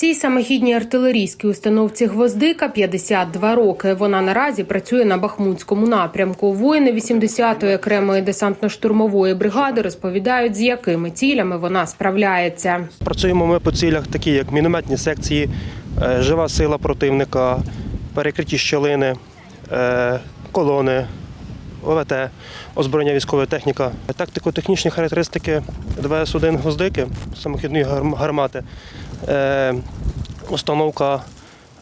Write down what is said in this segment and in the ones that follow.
Цій самохідній артилерійській установці Гвоздика 52 роки. Вона наразі працює на Бахмутському напрямку. Воїни 80-ї окремої десантно-штурмової бригади розповідають, з якими цілями вона справляється. Працюємо ми по цілях, такі як мінометні секції, е, жива сила противника, перекриті щілини, е, колони, ОВТ, озброєння військова техніка, тактико-технічні характеристики ДВС-1 гвоздики, самохідної гарм- гармати. Е, Установка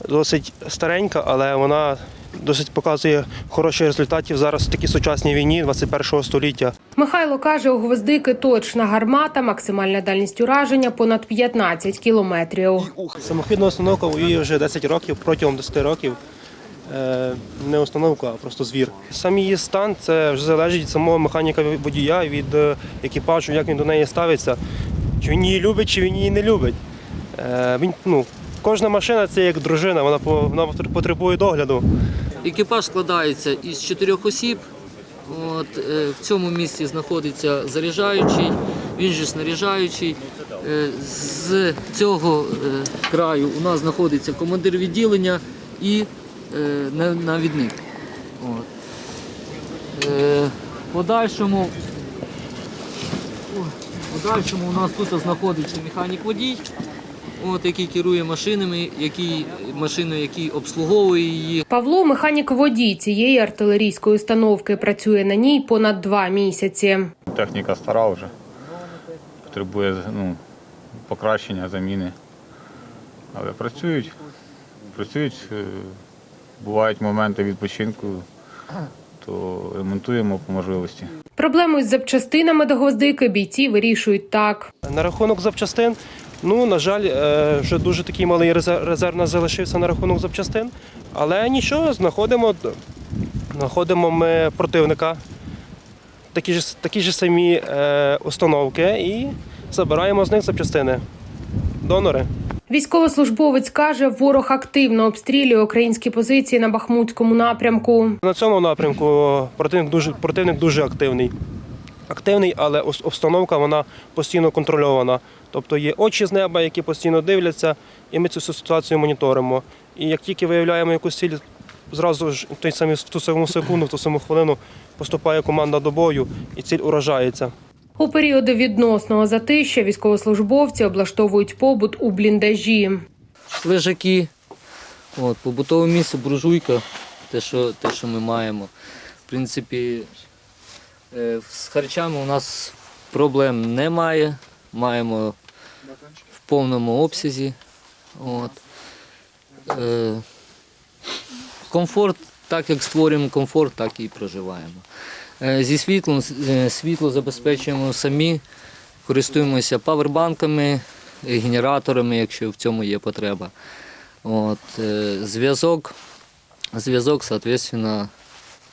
досить старенька, але вона досить показує хороші результатів зараз в такій сучасній війні 21-го століття. Михайло каже, у Гвоздики точна гармата, максимальна дальність ураження понад 15 кілометрів. Самохідна установка воює вже 10 років, протягом 10 років. Е, Не установка, а просто звір. Сам її стан це вже залежить від самого механіка водія, від е, екіпажу, як він до неї ставиться. Чи він її любить, чи він її не любить. Е, Він, ну, кожна машина це як дружина, вона, вона потребує догляду. Екіпаж складається із чотирьох осіб. От, е, в цьому місці знаходиться заряджаючий, він же снаряжаючий. Е, з цього краю у нас знаходиться командир відділення і навідник. От. Подальшому, подальшому у нас тут знаходиться механік-водій, от, який керує машинами, який, машиною, який обслуговує її. Павло, механік водій цієї артилерійської установки, працює на ній понад два місяці. Техніка стара вже. Потребує ну, покращення, заміни. Але працюють. Працюють. е, Бувають моменти відпочинку, то ремонтуємо по можливості. Проблему із запчастинами до гвоздики бійці вирішують так. На рахунок запчастин, ну, на жаль, е, вже дуже такий малий резер- резерв нас залишився на рахунок запчастин. Але нічого, знаходимо, знаходимо ми противника, такі ж, такі ж самі е, установки і забираємо з них запчастини. Донори. Військовослужбовець каже, ворог активно обстрілює українські позиції на Бахмутському напрямку. На цьому напрямку противник дуже, противник дуже активний. Активний, але обстановка вона постійно контрольована. Тобто є очі з неба, які постійно дивляться, і ми цю ситуацію моніторимо. І як тільки виявляємо якусь ціль, зразу ж в той самий в ту саму секунду, в ту саму хвилину поступає команда до бою, і ціль уражається. У періоди відносного затища військовослужбовці облаштовують побут у бліндажі. лежаки, от, побутове місце, буржуйка, те що, те, що ми маємо. В принципі, з харчами у нас проблем немає. Маємо в повному обсязі. От. Е, комфорт, так як створюємо комфорт, так і проживаємо. Е, Зі світлом, е, світло забезпечуємо самі, користуємося павербанками, е, генераторами, якщо в цьому є потреба. От, е, зв'язок, зв'язок, соответственно,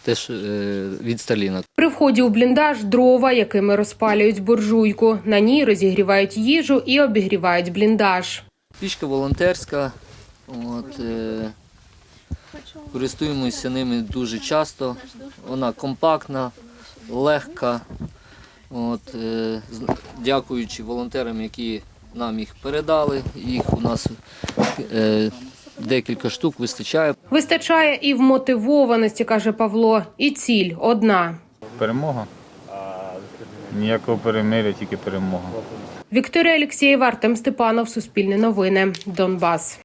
теж е, від Сталіна. При вході у бліндаж дрова, якими розпалюють буржуйку. На ній розігрівають їжу і обігрівають бліндаж. Пішка волонтерська. От, е, користуємося ними дуже часто. Вона компактна, легка. От, е, дякуючи волонтерам, які нам їх передали. Їх у нас е, декілька штук вистачає. Вистачає і вмотивованості, каже Павло, і ціль одна. Перемога. Ніякого перемиря, тільки перемога. Вікторія Олексєєва, Артем Степанов, Суспільне новини, Донбас.